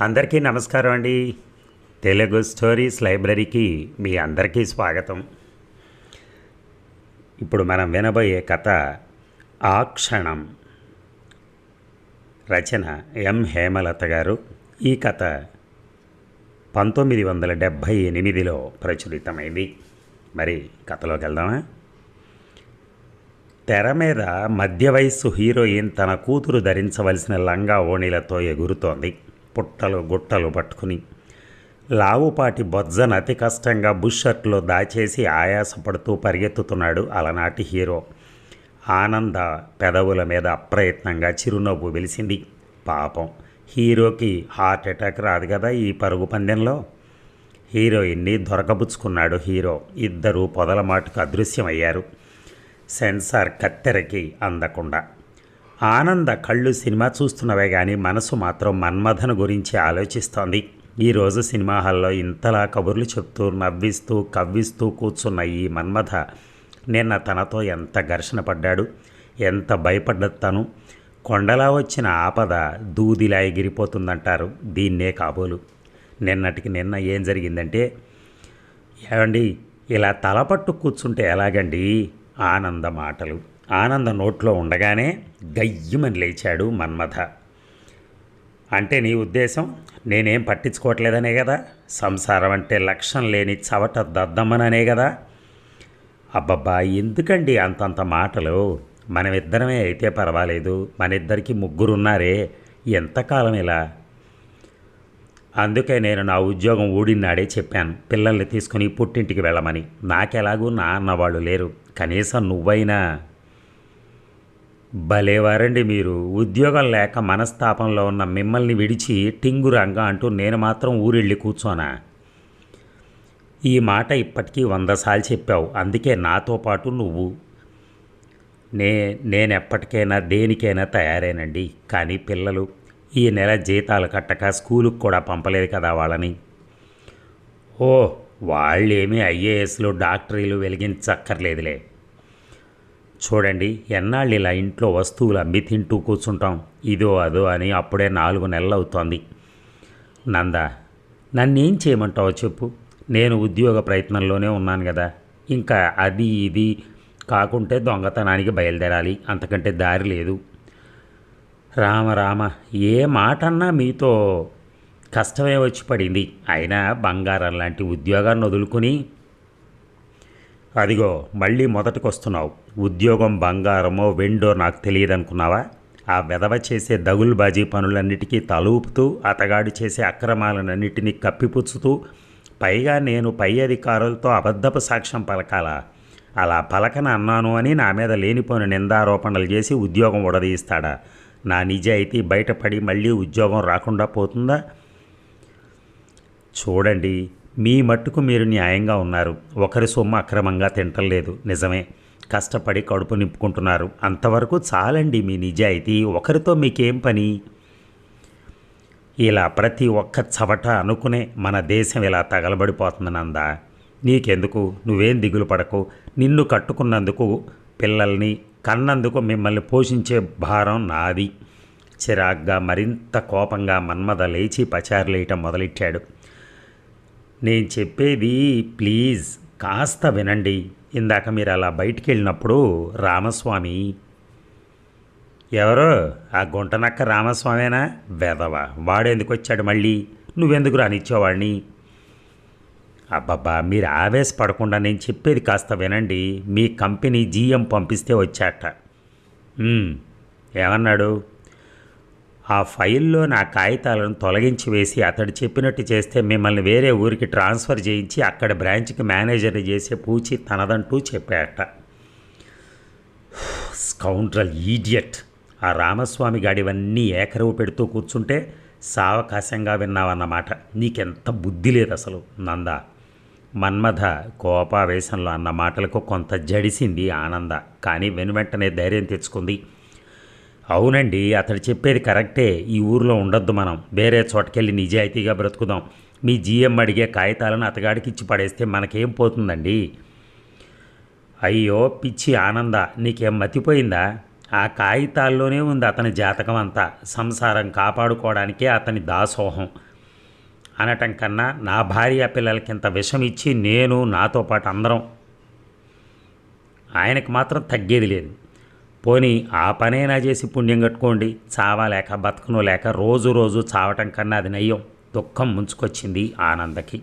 అందరికీ నమస్కారం అండి. తెలుగు స్టోరీస్ లైబ్రరీకి మీ అందరికీ స్వాగతం. ఇప్పుడు మనం వినబోయే కథ ఆ క్షణం. రచన ఎం. హేమలత గారు. ఈ కథ పంతొమ్మిది వందల డెబ్భై ఎనిమిదిలో ప్రచురితమైంది. మరి కథలోకి వెళ్దామా? తెర మీద మధ్య వయస్సు హీరోయిన్ తన కూతురు ధరించవలసిన లంగా ఓణీలతో ఎగురుతోంది. పుట్టలు గుట్టలు పట్టుకుని లావుపాటి బొజ్జన్ అతి కష్టంగా బుష్ షర్ట్లో దాచేసి ఆయాసపడుతూ పరిగెత్తుతున్నాడు అలనాటి హీరో. ఆనంద పెదవుల మీద అప్రయత్నంగా చిరునవ్వు వెలిసింది. పాపం హీరోకి హార్ట్ అటాక్ రాదు కదా ఈ పరుగు పందెంలో? హీరోయిన్ని దొరకబుచ్చుకున్నాడు హీరో. ఇద్దరూ పొదల మాటకు అదృశ్యమయ్యారు. సెన్సార్ కత్తెరకి అందకుండా ఆనంద కళ్ళు సినిమా చూస్తున్నవే కానీ మనసు మాత్రం మన్మథను గురించి ఆలోచిస్తోంది. ఈరోజు సినిమా హాల్లో ఇంతలా కబుర్లు చెప్తూ నవ్విస్తూ కవ్విస్తూ కూర్చున్న ఈ మన్మథ నిన్న తనతో ఎంత ఘర్షణ పడ్డాడు ఎంత భయపడ్డ తను. కొండలా వచ్చిన ఆపద దూదిలా ఎగిరిపోతుందంటారు. దీన్నే కాబోలు. నిన్నటికి నిన్న ఏం జరిగిందంటే ఏమండి ఇలా తలపట్టు కూర్చుంటే ఎలాగండి? ఆనంద మాటలు. ఆనంద నోట్లో ఉండగానే గయ్యమని లేచాడు మన్మథ. అంటే నీ ఉద్దేశం? నేనేం పట్టించుకోవట్లేదనే కదా? సంసారం అంటే లక్ష్యం లేని చవట దద్దమ్మననే కదా? అబ్బబ్బా ఎందుకండి అంతంత మాటలు? మనమిద్దరమే అయితే పర్వాలేదు. మన ఇద్దరికి ముగ్గురున్నారే. ఎంతకాలం ఇలా? అందుకే నేను నా ఉద్యోగం ఊడినాడే చెప్పాను. పిల్లల్ని తీసుకుని పుట్టింటికి వెళ్ళమని. నాకెలాగూ నా అన్నవాళ్ళు లేరు. కనీసం నువ్వైనా భలేవారండి మీరు. ఉద్యోగం లేక మనస్తాపంలో ఉన్న మిమ్మల్ని విడిచి టింగు రంగా అంటూ నేను మాత్రం ఊరెళ్ళి కూర్చోనా? ఈ మాట ఇప్పటికీ వంద సార్లు చెప్పావు. అందుకే నాతో పాటు నువ్వు. నే నేనెప్పటికైనా దేనికైనా తయారేనండి. కానీ పిల్లలు ఈ నెల జీతాలు కట్టక స్కూలుకు కూడా పంపలేదు కదా వాళ్ళని. ఓ వాళ్ళేమీ ఐఏఎస్లు డాక్టరీలు వెలిగించక్కర్లేదులే. చూడండి ఎన్నాళ్ళు ఇలా ఇంట్లో వస్తువులు అమ్మి తింటూ కూర్చుంటాం. ఇదో అదో అని అప్పుడే నాలుగు నెలలు అవుతోంది నంద నన్నేం చేయమంటావో చెప్పు. నేను ఉద్యోగ ప్రయత్నంలోనే ఉన్నాను కదా ఇంకా అది ఇది కాకుంటే దొంగతనానికి బయలుదేరాలి. అంతకంటే దారి లేదు. రామ రామ ఏ మాట అన్నా మీతో కష్టమే వచ్చి పడింది. అయినా బంగారం లాంటి ఉద్యోగాన్ని వదులుకుని అదిగో మళ్ళీ మొదటికొస్తున్నావు. ఉద్యోగం బంగారమో వెండో నాకు తెలియదనుకున్నావా? ఆ వెధవ చేసే దగులుబాజీ పనులన్నిటికీ తలూపుతూ అతగాడు చేసే అక్రమాలన్నిటినీ కప్పిపుచ్చుతూ పైగా నేను పై అధికారులతో అబద్ధపు సాక్ష్యం పలకాలా? అలా పలకన అన్నాను అని నా మీద లేనిపోని నిందారోపణలు చేసి ఉద్యోగం ఉడదీస్తాడా? నా నిజాయితీ బయటపడి మళ్ళీ ఉద్యోగం రాకుండా పోతుందా? చూడండి మీ మట్టుకు మీరు న్యాయంగా ఉన్నారు. ఒకరి సొమ్ము అక్రమంగా తింటలేదు నిజమే. కష్టపడి కడుపు నింపుకుంటున్నారు. అంతవరకు చాలండి మీ నిజాయితీ. ఒకరితో మీకేం పని? ఇలా ప్రతి ఒక్క చవట అనుకునే మన దేశం ఇలా తగలబడిపోతుందనందా నీకెందుకు? నువ్వేం దిగులు పడకు. నిన్ను కట్టుకున్నందుకు పిల్లల్ని కన్నందుకు మిమ్మల్ని పోషించే భారం నాది. చిరాగ్గా మరింత కోపంగా మన్మద లేచి పచారులేయటం మొదలెట్టాడు. నేను చెప్పేది ప్లీజ్ కాస్త వినండి. ఇందాక మీరు అలా బయటికి వెళ్ళినప్పుడు రామస్వామి ఎవరో ఆ గుంటనక్క రామస్వామేనా? వెదవ వాడెందుకు వచ్చాడు మళ్ళీ? నువ్వెందుకు రానిచ్చేవాడిని? అబ్బబ్బా మీరు ఆవేశపడకుండా నేను చెప్పేది కాస్త వినండి. మీ కంపెనీ జీఎం పంపిస్తే వచ్చాట. ఏమన్నాడు? ఆ ఫైల్లో నా కాగితాలను తొలగించి వేసి అతడు చెప్పినట్టు చేస్తే మిమ్మల్ని వేరే ఊరికి ట్రాన్స్ఫర్ చేయించి అక్కడ బ్రాంచ్కి మేనేజర్ చేసే పూచి తనదంటూ చెప్పాట స్కౌండ్రల్ ఈడియట్. ఆ రామస్వామి గాడివన్నీ ఏకరవు పెడుతూ కూర్చుంటే సావకాశంగా విన్నావన్నమాట. నీకెంత బుద్ధి లేదు అసలు నంద. మన్మథ కోపావేశంలో అన్న మాటలకు కొంత జడిసింది ఆనంద. కానీ వెనువెంటనే ధైర్యం తెచ్చుకుంది. అవునండి అతడు చెప్పేది కరెక్టే. ఈ ఊర్లో ఉండొద్దు మనం. వేరే చోటకెళ్ళి నిజాయితీగా బ్రతుకుదాం. మీ జీఎం అడిగే కాగితాలను అతగాడికి ఇచ్చి పడేస్తే మనకేం పోతుందండి? అయ్యో పిచ్చి ఆనంద. నీకేం మతిపోయిందా? ఆ కాగితాల్లోనే ఉంది అతని జాతకం అంతా. సంసారం కాపాడుకోవడానికే అతని దాసోహం. అనటం కన్నా నా భార్య పిల్లలకింత విషం ఇచ్చి నేను నాతో పాటు అందరం. ఆయనకు మాత్రం తగ్గేది లేదు. పోనీ ఆ పనైనా చేసి పుణ్యం కట్టుకోండి. చావలేక బతకను లేక రోజు రోజు చావటం కన్నా అది నయ్యం. దుఃఖం ముంచుకొచ్చింది ఆనందకి.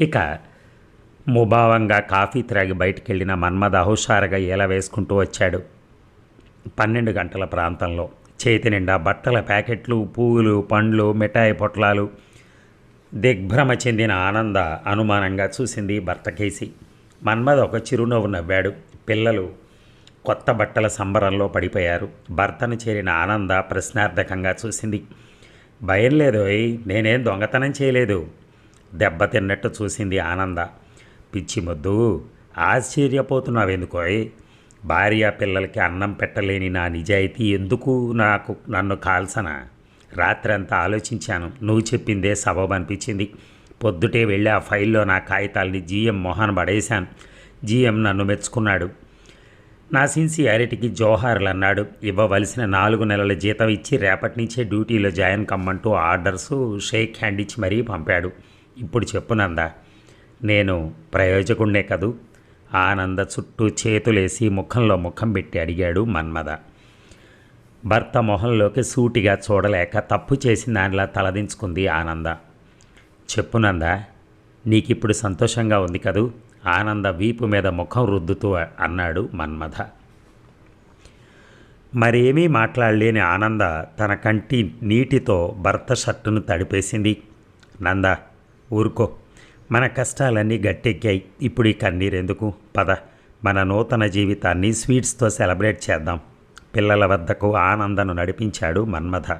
ఇక ముభావంగా కాఫీ త్రాగి బయటికి వెళ్ళిన మన్మద హుషారుగా ఈల వేసుకుంటూ వచ్చాడు. పన్నెండు గంటల ప్రాంతంలో చేతి నిండా బట్టల ప్యాకెట్లు పువ్వులు పండ్లు మిఠాయి పొట్లాలు. దిగ్భ్రమ చెందిన ఆనంద అనుమానంగా చూసింది భర్త కేసి. మన్మద ఒక చిరునవ్వు నవ్వాడు. పిల్లలు కొత్త బట్టల సంబరంలో పడిపోయారు. భర్తను చేరిన ఆనంద ప్రశ్నార్థకంగా చూసింది. భయం లేదోయ్ నేనేం దొంగతనం చేయలేదు దెబ్బతిన్నట్టు చూసింది ఆనంద. పిచ్చి ముద్దు ఆశ్చర్యపోతున్నావెందుకోయ్? భార్య పిల్లలకి అన్నం పెట్టలేని నా నిజాయితీ ఎందుకు నాకు నన్ను కాల్సన? రాత్రంతా ఆలోచించాను. నువ్వు చెప్పిందే సబబు అనిపించింది. పొద్దుటే వెళ్ళి ఆ ఫైల్లో నా కాగితాల్ని జీఎం మోహన్ పడేశాను. జీఎం నన్ను మెచ్చుకున్నాడు. నా సిన్సియారిటీకి జోహార్లు అన్నాడు ఇవ్వవలసిన నాలుగు నెలల జీతం ఇచ్చి రేపటి నుంచే డ్యూటీలో జాయిన్ కమ్మంటూ ఆర్డర్సు షేక్ హ్యాండ్ ఇచ్చి మరీ పంపాడు. ఇప్పుడు చెప్పునందా నేను ప్రయోజకుణ్ణే కదూ? ఆనంద చుట్టూ చేతులేసి ముఖంలో ముఖం పెట్టి అడిగాడు మన్మద. భర్త మొహంలోకి సూటిగా చూడలేక తప్పు చేసిన దానిలా తలదించుకుంది ఆనంద. చెప్పునందా నీకిప్పుడు సంతోషంగా ఉంది కదూ? ఆనంద వీపు మీద ముఖం రుద్దుతూ అన్నాడు మన్మథ. మరేమీ మాట్లాడలేని ఆనంద తన కంటి నీటితో భర్త షర్టును తడిపేసింది. నంద ఊరుకో. మన కష్టాలన్నీ గట్టెక్కాయి. ఇప్పుడు ఈ కన్నీరెందుకు? పద. మన నూతన జీవితాన్ని స్వీట్స్తో సెలబ్రేట్ చేద్దాం. పిల్లల వద్దకు ఆనందను నడిపించాడు మన్మథ.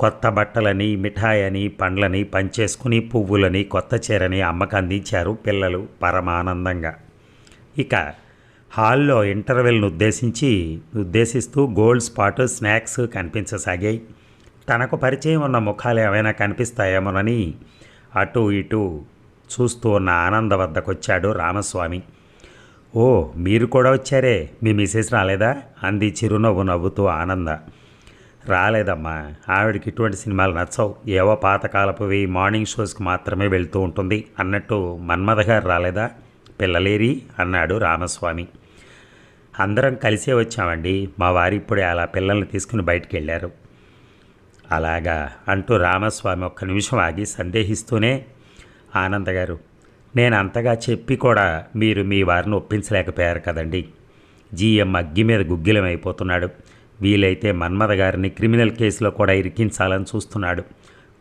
కొత్త బట్టలని మిఠాయని పండ్లని పంచేసుకుని పువ్వులని కొత్త చీరని అమ్మకు అందించారు పిల్లలు పరమానందంగా. ఇక హాల్లో ఇంటర్వెల్ను ఉద్దేశించి ఉద్దేశిస్తూ గోల్డ్ స్పాట్ స్నాక్స్ కనిపించసాగాయి. తనకు పరిచయం ఉన్న ముఖాలు ఏమైనా కనిపిస్తాయేమోనని అటు ఇటు చూస్తూ ఉన్న ఆనంద వద్దకొచ్చాడు రామస్వామి. ఓ మీరు కూడా వచ్చారే? మీ మిసెస్ రాలేదా? అంది చిరునవ్వు నవ్వుతూ ఆనంద. రాలేదమ్మా. ఆవిడకి ఇటువంటి సినిమాలు నచ్చవు. ఏవో పాతకాలపువి మార్నింగ్ షోస్కి మాత్రమే వెళ్తూ ఉంటుంది. అన్నట్టు మన్మథ గారు రాలేదా? పిల్లలేరి అన్నాడు రామస్వామి. అందరం కలిసే వచ్చామండి. మా వారి ఇప్పుడే అలా పిల్లల్ని తీసుకుని బయటికి వెళ్ళారు. అలాగా అంటూ రామస్వామి ఒక్క నిమిషం ఆగి సందేహిస్తూనే ఆనంద గారు నేను అంతగా చెప్పి కూడా మీరు మీ వారిని ఒప్పించలేకపోయారు కదండి. జీఎం అగ్గి మీద గుగ్గిలం అయిపోతున్నాడు. వీలైతే మన్మథ గారిని క్రిమినల్ కేసులో కూడా ఇరికించాలని చూస్తున్నాడు.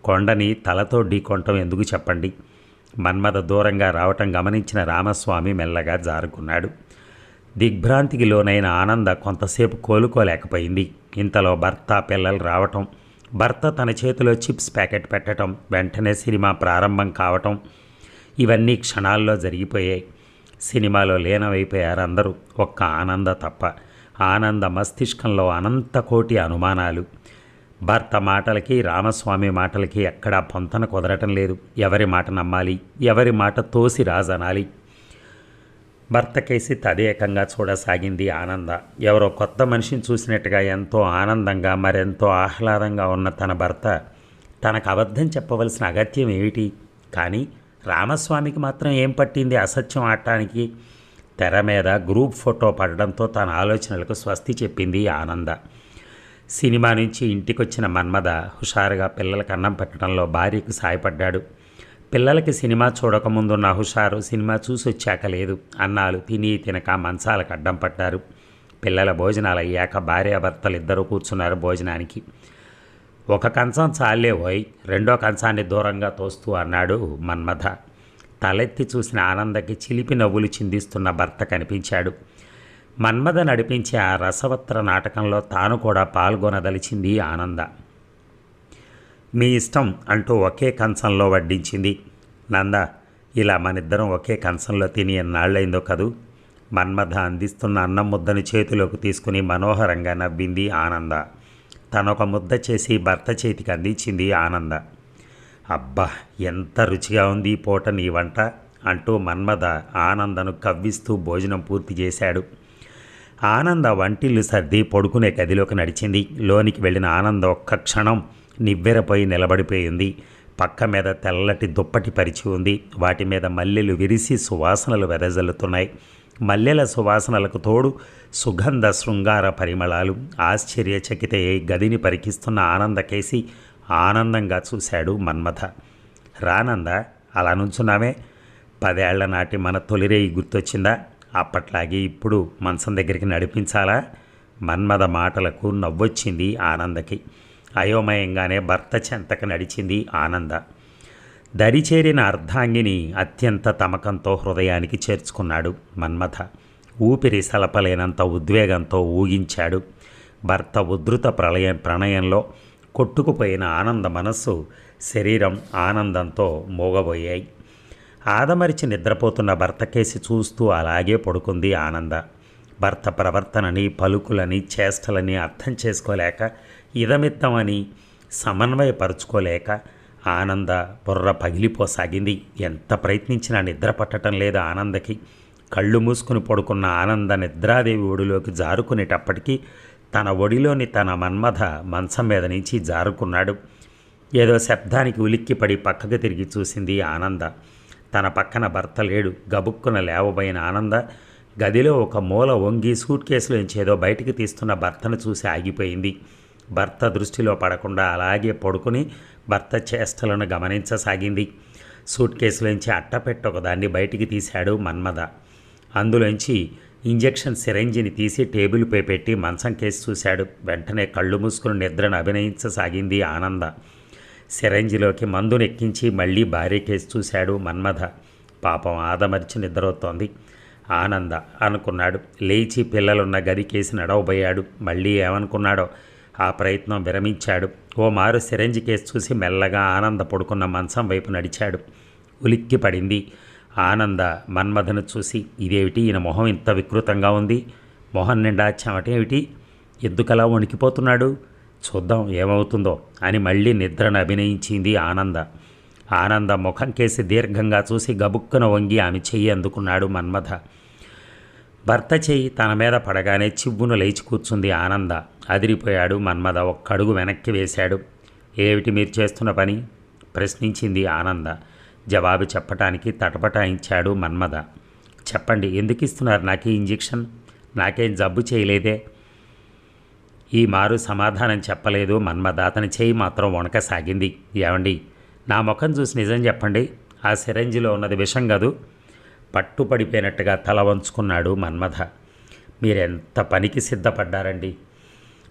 కొండని తలతో ఢీకొనటం ఎందుకు చెప్పండి? మన్మథ దూరంగా రావటం గమనించిన రామస్వామి మెల్లగా జారుకున్నాడు. దిగ్భ్రాంతికి లోనైన ఆనంద కొంతసేపు కోలుకోలేకపోయింది. ఇంతలో భర్త పిల్లలు రావటం భర్త తన చేతిలో చిప్స్ ప్యాకెట్ పెట్టడం వెంటనే సినిమా ప్రారంభం కావటం ఇవన్నీ క్షణాల్లో జరిగిపోయాయి. సినిమాలో లీనమైపోయారు అందరూ ఒక్క ఆనంద తప్ప ఆనంద మస్తిష్కంలో అనంతకోటి అనుమానాలు. భర్త మాటలకి రామస్వామి మాటలకి ఎక్కడా పొంతన కుదరటం లేదు. ఎవరి మాట నమ్మాలి? ఎవరి మాట తోసి రాజనాలి? భర్త కేసి తదేకంగా చూడసాగింది ఆనంద. ఎవరో కొత్త మనిషిని చూసినట్టుగా ఎంతో ఆనందంగా మరెంతో ఆహ్లాదంగా ఉన్న తన భర్త తనకు అబద్ధం చెప్పవలసిన అగత్యం ఏమిటి? కానీ రామస్వామికి మాత్రం ఏం పట్టింది అసత్యం ఆడటానికి? తెర మీద గ్రూప్ ఫోటో పడడంతో తన ఆలోచనలకు స్వస్తి చెప్పింది ఆనంద. సినిమా నుంచి ఇంటికొచ్చిన మన్మద హుషారుగా పిల్లలకు అన్నం పెట్టడంలో భార్యకు సాయపడ్డాడు. పిల్లలకి సినిమా చూడకముందున్న హుషారు సినిమా చూసి వచ్చాక లేదు అన్నాలు తిని తినక మంచాలకు అడ్డం పడ్డారు పిల్లల భోజనాలు అయ్యాక భార్యాభర్తలు ఇద్దరూ కూర్చున్నారు భోజనానికి. ఒక కంచం చాలే వై రెండో కంచాన్ని దూరంగా తోస్తూ అన్నాడు మన్మథ తలెత్తి చూసిన ఆనందకి చిలిపి నవ్వులు చిందిస్తున్న భర్త కనిపించాడు. మన్మథ నడిపించే ఆ రసవత్ర నాటకంలో తాను కూడా పాల్గొనదలిచింది ఆనంద. మీ ఇష్టం అంటూ ఒకే కంచంలో వడ్డించింది. నంద ఇలా మనిద్దరం ఒకే కంచంలో తిని ఎన్నాళ్ళైందో కదూ మన్మథ అందిస్తున్న అన్నం ముద్దను చేతిలోకి తీసుకుని మనోహరంగా నవ్వింది ఆనంద. తనొక ముద్ద చేసి భర్త చేతికి అందించింది ఆనంద. అబ్బా ఎంత రుచిగా ఉంది ఈ పూట నీ వంట అంటూ మన్మథ ఆనందను కవ్విస్తూ భోజనం పూర్తి చేశాడు. ఆనంద వంటిల్లు సర్ది పడుకునే గదిలోకి నడిచింది. లోనికి వెళ్ళిన ఆనంద ఒక్క క్షణం నివ్వెరపోయి నిలబడిపోయింది. పక్క మీద తెల్లటి దుప్పటి పరిచి ఉంది. వాటి మీద మల్లెలు విరిసి సువాసనలు వెదజల్లుతున్నాయి. మల్లెల సువాసనలకు తోడు సుగంధ శృంగార పరిమళాలు. ఆశ్చర్యచకిత గదిని పరికిస్తున్న ఆనందకేసి ఆనందంగా చూశాడు మన్మథ. రానంద అలా నుంచున్నామే పదేళ్ళ నాటి మన తొలిరేయి గుర్తొచ్చిందా? అప్పట్లాగే ఇప్పుడు మంచం దగ్గరికి నడిపించాలా? మన్మథ మాటలకు నవ్వొచ్చింది ఆనందకి. అయోమయంగానే భర్త చెంతకు నడిచింది ఆనంద. దరిచేరిన అర్ధాంగిని అత్యంత తమకంతో హృదయానికి చేర్చుకున్నాడు మన్మథ. ఊపిరి సలపలేనంత ఉద్వేగంతో ఊగించాడు భర్త ఉద్ధృత ప్రళయ ప్రణయంలో కొట్టుకుపోయిన ఆనంద మనస్సు శరీరం ఆనందంతో మోగబోయాయి. ఆదమరిచి నిద్రపోతున్న భర్తకేసి చూస్తూ అలాగే పడుకుంది ఆనంద. భర్త ప్రవర్తనని పలుకులని చేష్టలని అర్థం చేసుకోలేక ఇదమిత్తమని సమన్వయపరుచుకోలేక ఆనంద బుర్ర పగిలిపోసాగింది. ఎంత ప్రయత్నించినా నిద్ర పట్టడం లేదు ఆనందకి. కళ్ళు మూసుకుని పడుకున్న ఆనంద నిద్రాదేవి ఒడిలోకి జారుకునేటప్పటికీ తన ఒడిలోని తన మన్మథ మంచం మీద నుంచి జారుకున్నాడు. ఏదో శబ్దానికి ఉలిక్కిపడి పక్కకు తిరిగి చూసింది ఆనంద. తన పక్కన భర్త లేడు. గబుక్కున లేవబోయిన ఆనంద గదిలో ఒక మూల వంగి సూట్ కేసులోంచి ఏదో బయటికి తీస్తున్న భర్తను చూసి ఆగిపోయింది. భర్త దృష్టిలో పడకుండా అలాగే పడుకుని భర్త చేష్టలను గమనించసాగింది. సూట్ కేసులోంచి అట్టపెట్ట ఒకదాన్ని బయటికి తీశాడు మన్మద అందులోంచి ఇంజెక్షన్ సిరంజిని తీసి టేబుల్పై పెట్టి మంచం కేసి చూశాడు. వెంటనే కళ్ళు మూసుకుని నిద్రను అభినయించసాగింది ఆనంద. సిరంజిలోకి మందునెక్కించి మళ్ళీ భార్య కేసి చూశాడు మన్మథ పాపం ఆదమర్చి నిద్రవుతోంది ఆనంద అనుకున్నాడు. లేచి పిల్లలున్న గది కేసి నడవబోయాడు. మళ్ళీ ఏమనుకున్నాడో ఆ ప్రయత్నం విరమించాడు. ఓ మారు సిరంజి కేసు చూసి మెల్లగా ఆనంద పడుకున్న మంచం వైపు నడిచాడు. ఉలిక్కి పడింది ఆనంద మన్మథను చూసి ఇదేమిటి? ఈయన మొహం ఇంత వికృతంగా ఉంది. మొహం నిండా చెమటేమిటి? ఎందుకలా వణికిపోతున్నాడు? చూద్దాం ఏమవుతుందో అని మళ్ళీ నిద్రను అభినయించింది ఆనంద. ఆనంద ముఖం కేసి దీర్ఘంగా చూసి గబుక్కున వంగి ఆమె చెయ్యి అందుకున్నాడు మన్మథ భర్త చెయ్యి తన మీద పడగానే చివ్వును లేచి కూర్చుంది ఆనంద. అదిరిపోయాడు మన్మథ ఒక్కడుగు వెనక్కి వేశాడు. ఏమిటి మీరు చేస్తున్న పని? ప్రశ్నించింది ఆనంద. జవాబు చెప్పటానికి తటపటాయించాడు మన్మద. చెప్పండి ఎందుకు ఇస్తున్నారు నాకే ఇంజెక్షన్? నాకేం జబ్బు చేయలేదే? ఈ మారు సమాధానం చెప్పలేదు మన్మద. అతని చేయి మాత్రం వణకసాగింది. ఏమండి నా ముఖం చూసి నిజం చెప్పండి. ఆ సిరంజిలో ఉన్నది విషం కాదు? పట్టుపడిపోయినట్టుగా తల వంచుకున్నాడు మన్మథ మీరెంత పనికి సిద్ధపడ్డారండి?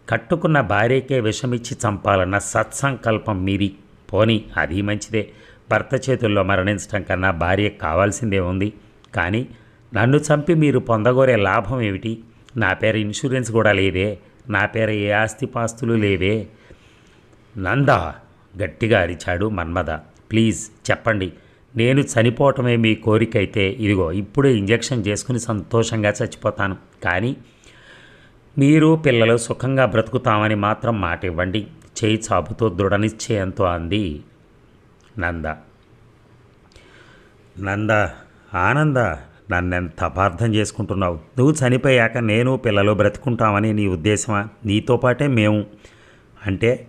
కట్టుకున్న భార్యకే విషమిచ్చి చంపాలన్న సత్సంకల్పం మీది. పోని అది మంచిదే. భర్త చేతుల్లో మరణించడం కన్నా భార్య కావాల్సిందే ఉంది. కానీ నన్ను చంపి మీరు పొందగోరే లాభం ఏమిటి? నా పేరు ఇన్సూరెన్స్ కూడా లేదే. నా పేరు ఏ ఆస్తిపాస్తులు లేవే. నందా గట్టిగా అరిచాడు మన్మథ ప్లీజ్ చెప్పండి. నేను చనిపోవటమే మీ కోరిక అయితే ఇదిగో ఇప్పుడే ఇంజెక్షన్ చేసుకుని సంతోషంగా చచ్చిపోతాను. కానీ మీరు పిల్లలు సుఖంగా బ్రతుకుతామని మాత్రం మాట ఇవ్వండి చేయి చాపుతో దృఢనిశ్చయంతో అంది నంద. నంద ఆనంద నన్నెంత అపార్థం చేసుకుంటున్నావు? నువ్వు చనిపోయాక నేను పిల్లలు బ్రతుకుంటామని నీ ఉద్దేశమా? నీతో పాటే మేము. అంటే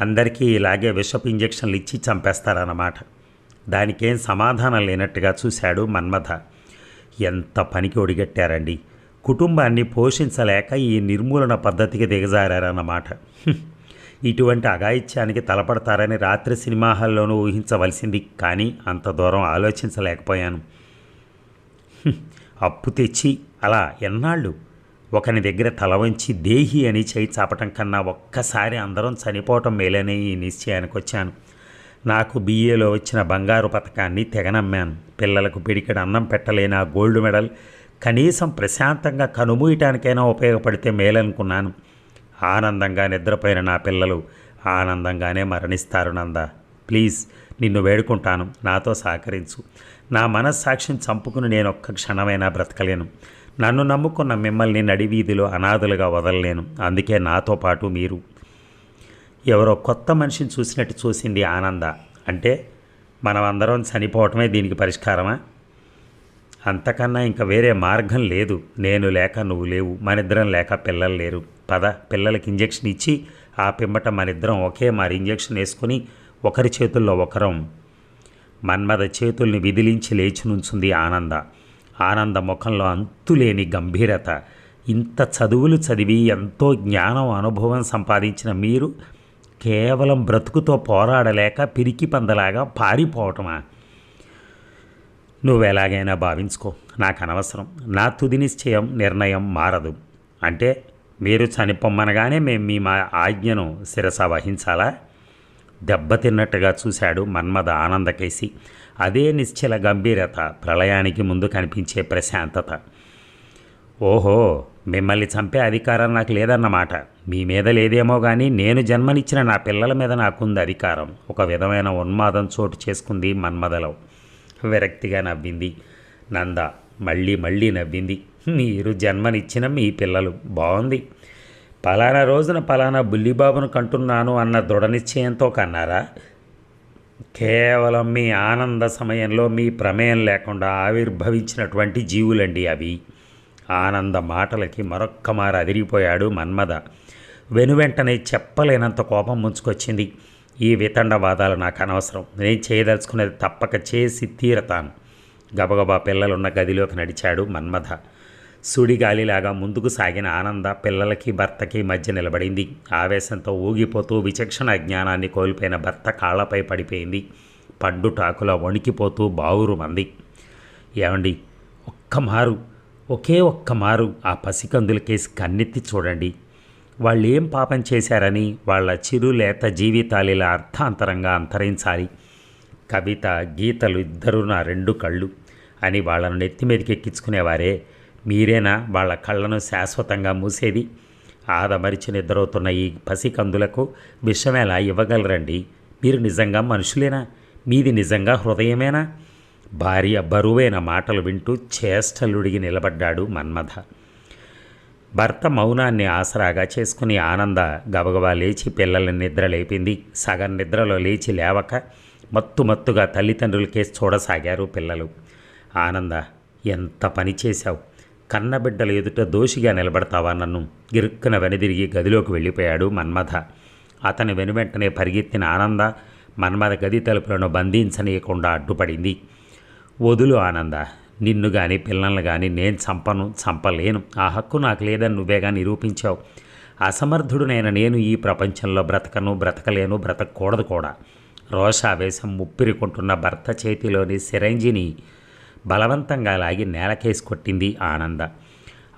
అందరికీ ఇలాగే విషపు ఇంజెక్షన్లు ఇచ్చి చంపేస్తారన్నమాట. దానికేం సమాధానం లేనట్టుగా చూశాడు మన్మథ. ఎంత పనికి ఒడిగట్టారండి. కుటుంబాన్ని పోషించలేక ఈ నిర్మూలన పద్ధతికి దిగజారన్నమాట ఇటువంటి అఘాయిత్యానికి తలపడతారని రాత్రి సినిమా హాల్లోనూ ఊహించవలసింది. కానీ అంత దూరం ఆలోచించలేకపోయాను. అప్పు తెచ్చి అలా ఎన్నాళ్ళు? ఒకని దగ్గర తల వంచి దేహి అని చేయి చాపటం కన్నా ఒక్కసారి అందరం చనిపోవటం మేలనే ఈ నిశ్చయానికి వచ్చాను. నాకు బీఏలో వచ్చిన బంగారు పథకాన్ని తెగనమ్మాను. పిల్లలకు పిడికెడు అన్నం పెట్టలేని ఆ గోల్డ్ మెడల్ కనీసం ప్రశాంతంగా కనుమూయటానికైనా ఉపయోగపడితే మేలనుకున్నాను. ఆనందంగా నిద్రపోయిన నా పిల్లలు ఆనందంగానే మరణిస్తారు నంద. ప్లీజ్ నిన్ను వేడుకుంటాను. నాతో సహకరించు. నా మనస్సాక్షిని చంపుకుని నేను ఒక్క క్షణమైనా బ్రతకలేను. నన్ను నమ్ముకున్న మిమ్మల్ని నడివీధిలో అనాథలుగా వదలలేను. అందుకే నాతో పాటు మీరు. ఎవరో కొత్త మనిషిని చూసినట్టు చూసింది ఆనంద. అంటే మనమందరం చనిపోవటమే దీనికి పరిష్కారమా? అంతకన్నా ఇంకా వేరే మార్గం లేదు. నేను లేక నువ్వు లేవు. మనిద్దరం లేక పిల్లలు లేరు. పద పిల్లలకి ఇంజెక్షన్ ఇచ్చి ఆ పిమ్మట మనిద్దరం ఒకే మారి ఇంజెక్షన్ వేసుకొని ఒకరి చేతుల్లో ఒకరం. మన్మద చేతుల్ని విదిలించి లేచి నుంచుంది ఆనంద. ఆనంద ముఖంలో అంతులేని గంభీరత. ఇంత చదువులు చదివి ఎంతో జ్ఞానం అనుభవం సంపాదించిన మీరు కేవలం బ్రతుకుతో పోరాడలేక పిరికి పందలాగా పారిపోవటమా? నువ్వు ఎలాగైనా భావించుకో. నాకు అనవసరం. నా తుది నిశ్చయం నిర్ణయం మారదు. అంటే మీరు చనిపోమ్మనగానే మేము మీ మా ఆజ్ఞను శిరస వహించాలా? దెబ్బతిన్నట్టుగా చూశాడు మన్మథ ఆనందకేసి. అదే నిశ్చల గంభీరత ప్రళయానికి ముందు కనిపించే ప్రశాంతత. ఓహో మిమ్మల్ని చంపే అధికారం నాకు లేదన్నమాట. మీ మీద లేదేమో కానీ నేను జన్మనిచ్చిన నా పిల్లల మీద నాకుంది అధికారం. ఒక విధమైన ఉన్మాదం చోటు చేసుకుంది మన్మదలో విరక్తిగా నవ్వింది నంద. మళ్ళీ మళ్ళీ నవ్వింది. మీరు జన్మనిచ్చిన మీ పిల్లలు. బాగుంది పలానా రోజున పలానా బుల్లిబాబును కంటున్నాను అన్న దృఢ నిశ్చయంతో కన్నారా? కేవలం మీ ఆనంద సమయంలో మీ ప్రమేయం లేకుండా ఆవిర్భవించినటువంటి జీవులండి అవి. ఆనంద మాటలకి మరొక్క మారు అదిరిపోయాడు మన్మద. వెనువెంటనే చెప్పలేనంత కోపం ముంచుకొచ్చింది. ఈ వితండవాదాలు నాకు అనవసరం. నేను చేయదలుచుకునేది తప్పక చేసి తీరతాను. గబగబా పిల్లలున్న గదిలోకి నడిచాడు మన్మథ సుడిగాలిలాగా ముందుకు సాగిన ఆనంద పిల్లలకి భర్తకి మధ్య నిలబడింది. ఆవేశంతో ఊగిపోతూ విచక్షణ జ్ఞానాన్ని కోల్పోయిన భర్త కాళ్ళపై పడిపోయింది. పండుటాకుల వణికిపోతూ బావురు మంది. ఏమండి? ఒక్క మారు ఒకే ఒక్క మారు ఆ పసికందుల కేసి కన్నెత్తి చూడండి. వాళ్ళు ఏం పాపం చేశారని వాళ్ళ చిరులేత జీవితాలు ఇలా అర్థాంతరంగా అంతరించాలి. కవిత గీతలు ఇద్దరు నా రెండు కళ్ళు అని వాళ్ళను నెత్తి మీదకి ఎక్కించుకునేవారే. మీరేనా? వాళ్ళ కళ్ళను శాశ్వతంగా మూసేది? ఆదమరిచి నిద్రవుతున్న ఈ పసికందులకు విషమేలా ఇవ్వగలరండి. మీరు నిజంగా మనుషులేనా? మీది నిజంగా హృదయమేనా? భార్య బరువైన మాటలు వింటూ చేష్టలుడిగి నిలబడ్డాడు మన్మథ భర్త మౌనాన్ని ఆసరాగా చేసుకుని ఆనంద గబగబా లేచి పిల్లల్ని నిద్ర లేపింది. సగం నిద్రలో లేచి లేవక మత్తు మత్తుగా చూడసాగారు పిల్లలు. ఆనంద ఎంత పని చేశావు? కన్నబిడ్డల ఎదుట దోషిగా నిలబడతావా నన్ను? గిరుక్కున వెనుదిరిగి గదిలోకి వెళ్ళిపోయాడు మన్మథ అతని వెనువెంటనే పరిగెత్తిన ఆనంద మన్మథ గది తలుపులను బంధించనీయకుండా అడ్డుపడింది. వదులు ఆనంద నిన్ను కానీ పిల్లల్ని కానీ నేను చంపను చంపలేను. ఆ హక్కు నాకు లేదని నువ్వేగా నిరూపించావు. అసమర్థుడునైన నేను ఈ ప్రపంచంలో బ్రతకను బ్రతకలేను బ్రతకూడదు కూడా. రోషావేశం ముప్పిరికుంటున్న భర్త చేతిలోని సిరంజిని బలవంతంగా లాగి నేలకేసి కొట్టింది ఆనంద.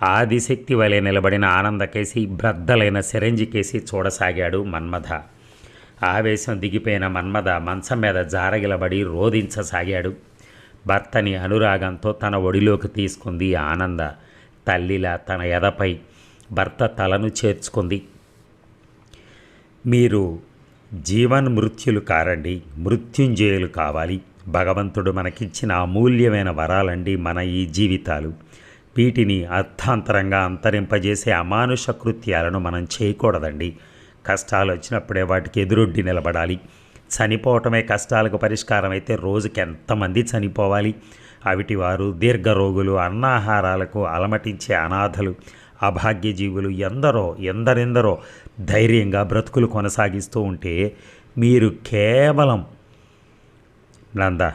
ఆదిశక్తి వలె నిలబడిన ఆనందకేసి బ్రద్దలైన సిరంజికేసి చూడసాగాడు మన్మథ ఆవేశం దిగిపోయిన మన్మథ మంచం మీద జారగిలబడి రోధించసాగాడు. భర్తని అనురాగంతో తన ఒడిలోకి తీసుకుంది ఆనంద. తల్లిలా తన ఎదపై భర్త తలను చేర్చుకుంది. మీరు జీవన్ మృత్యులు కారండి మృత్యుంజయులు కావాలి. భగవంతుడు మనకిచ్చిన అమూల్యమైన వరాలండి మన ఈ జీవితాలు. వీటిని అర్థాంతరంగా అంతరింపజేసే అమానుష కృత్యాలను మనం చేయకూడదండి. కష్టాలు వచ్చినప్పుడే వాటికి ఎదురొడ్డి నిలబడాలి. చనిపోవటమే కష్టాలకు పరిష్కారం అయితే రోజుకి ఎంతమంది చనిపోవాలి? అవిటి వారు దీర్ఘరోగులు అన్నాహారాలకు అలమటించే అనాథలు అభాగ్య జీవులు ఎందరో ఎందరెందరో ధైర్యంగా బ్రతుకులు కొనసాగిస్తూ ఉంటే మీరు కేవలం నంద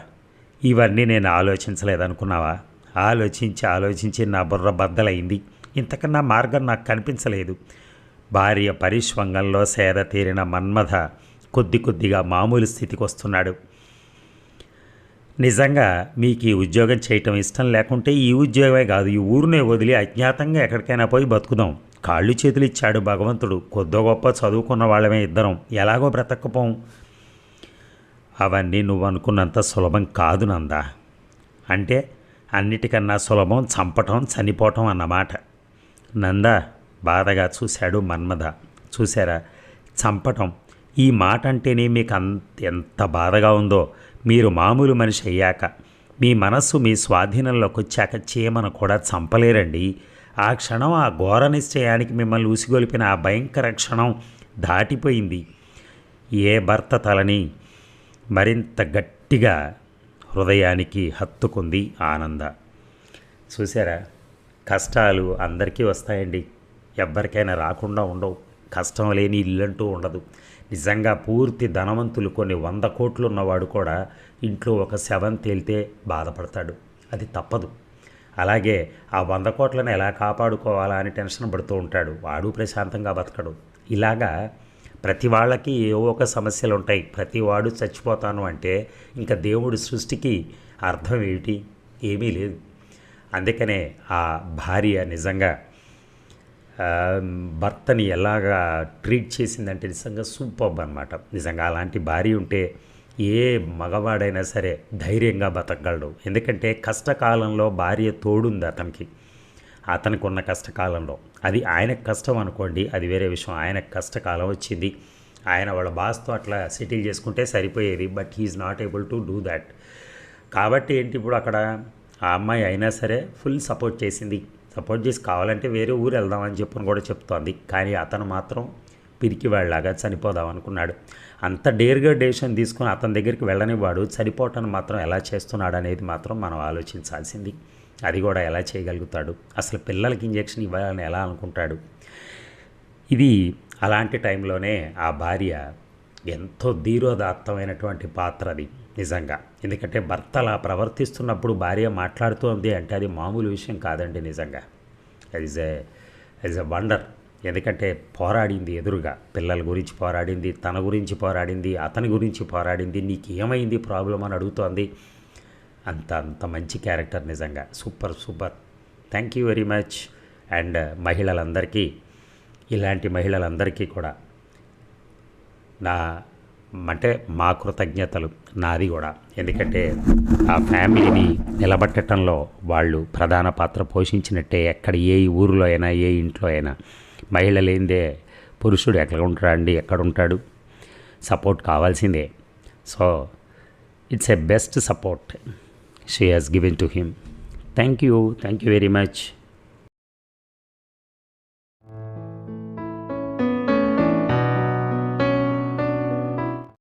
ఇవన్నీ నేను ఆలోచించలేదనుకున్నావా? ఆలోచించి ఆలోచించి నా బుర్ర బద్దలైంది. ఇంతకన్నా మార్గం నాకు కనిపించలేదు. భార్య పరిష్వంగంలో సేద తీరిన మన్మథ కొద్ది కొద్దిగా మామూలు స్థితికి వస్తున్నాడు. నిజంగా మీకు ఈ ఉద్యోగం చేయటం ఇష్టం లేకుంటే ఈ ఉద్యోగమే కాదు ఈ ఊరినే వదిలి అజ్ఞాతంగా ఎక్కడికైనా పోయి బతుకుదాం. కాళ్ళు చేతులు ఇచ్చాడు భగవంతుడు. కొద్దో గొప్ప చదువుకున్న వాళ్ళమే ఇద్దరం. ఎలాగో బ్రతకపోం అవన్నీ నువ్వు అనుకున్నంత సులభం కాదు నందా. అంటే అన్నిటికన్నా సులభం చంపటం చనిపోవటం అన్నమాట. నంద బాధగా చూశాడు మన్మథ చూసారా చంపటం ఈ మాట అంటేనే మీకు అంత ఎంత బాధగా ఉందో. మీరు మామూలు మనిషి అయ్యాక మీ మనస్సు మీ స్వాధీనంలోకి వచ్చాక చీమను కూడా చంపలేరండి. ఆ క్షణం ఆ ఘోర నిశ్చయానికి మిమ్మల్ని ఊసిగొలిపిన ఆ భయంకర క్షణం దాటిపోయింది. ఏ భర్త తలని మరింత గట్టిగా హృదయానికి హత్తుకుంది ఆనంద. చూసారా కష్టాలు అందరికీ వస్తాయండి. ఎవ్వరికైనా రాకుండా ఉండవు. కష్టం లేని ఇల్లు అంటూ ఉండదు. నిజంగా పూర్తి ధనవంతులు కొన్ని వంద కోట్లు ఉన్నవాడు కూడా ఇంట్లో ఒక శవం తేలితే బాధపడతాడు. అది తప్పదు. అలాగే ఆ వంద కోట్లను ఎలా కాపాడుకోవాలా అని టెన్షన్ పడుతూ ఉంటాడు. వాడు ప్రశాంతంగా బతకడు. ఇలాగా ప్రతి వాళ్ళకి ఏవో ఒక సమస్యలు ఉంటాయి ప్రతి వాడు చచ్చిపోతాను అంటే ఇంకా దేవుడి సృష్టికి అర్థం ఏమిటి? ఏమీ లేదు. అందుకనే ఆ భార్య నిజంగా భర్తని ఎలాగా ట్రీట్ చేసిందంటే నిజంగా సూపర్ అనమాట నిజంగా అలాంటి భార్య ఉంటే ఏ మగవాడైనా సరే ధైర్యంగా బతకగలడు. ఎందుకంటే కష్టకాలంలో భార్య తోడుంది అతనికి. అతనికి ఉన్న కష్టకాలంలో. అది ఆయనకు కష్టం అనుకోండి అది వేరే విషయం. ఆయనకు కష్టకాలం వచ్చింది. ఆయన వాళ్ళ బాస్తో అట్లా సెటిల్ చేసుకుంటే సరిపోయేది but he's not able to do that. కాబట్టి ఏంటి ఇప్పుడు అక్కడ ఆ అమ్మాయి అయినా సరే ఫుల్ సపోర్ట్ చేసింది. సపోర్ట్ చేసి కావాలంటే వేరే ఊరు వెళ్దామని చెప్పని కూడా చెప్తోంది. కానీ అతను మాత్రం పిరికి వాళ్ళలాగా చనిపోదాం అనుకున్నాడు. అంత డేర్గా డెసిషన్ తీసుకుని అతని దగ్గరికి వెళ్ళని వాడు చనిపోవటాన్ని మాత్రం ఎలా చేస్తున్నాడు అనేది మాత్రం మనం ఆలోచించాల్సింది. అది కూడా ఎలా చేయగలుగుతాడు? అసలు పిల్లలకి ఇంజెక్షన్ ఇవ్వాలని ఎలా అనుకుంటాడు? ఇది అలాంటి టైంలోనే ఆ భార్య ఎంతో ధీరోదాత్తమైనటువంటి పాత్ర అది నిజంగా. ఎందుకంటే భర్త అలా ప్రవర్తిస్తున్నప్పుడు భార్య మాట్లాడుతోంది అంటే అది మామూలు విషయం కాదండి నిజంగా. Is a is a wonder ఎందుకంటే పోరాడింది ఎదురుగా. పిల్లల గురించి పోరాడింది తన గురించి పోరాడింది అతని గురించి పోరాడింది నీకు ఏమైంది ప్రాబ్లం అని అడుగుతోంది. అంత అంత మంచి క్యారెక్టర్ నిజంగా. Super super. Thank you very much and మహిళలందరికీ ఇలాంటి మహిళలందరికీ కూడా నా అంటే మా కృతజ్ఞతలు నాది కూడా. ఎందుకంటే ఆ ఫ్యామిలీని నిలబెట్టడంలో వాళ్ళు ప్రధాన పాత్ర పోషించినట్టే ఎక్కడ ఏ ఊరిలో అయినా ఏ ఇంట్లో అయినా మహిళ లేనిదే పురుషుడు ఎక్కడ ఉంటాడండి ఎక్కడ ఉంటాడు? సపోర్ట్ కావాల్సిందే. So it's a best support she has given to him. Thank you. Thank you very much.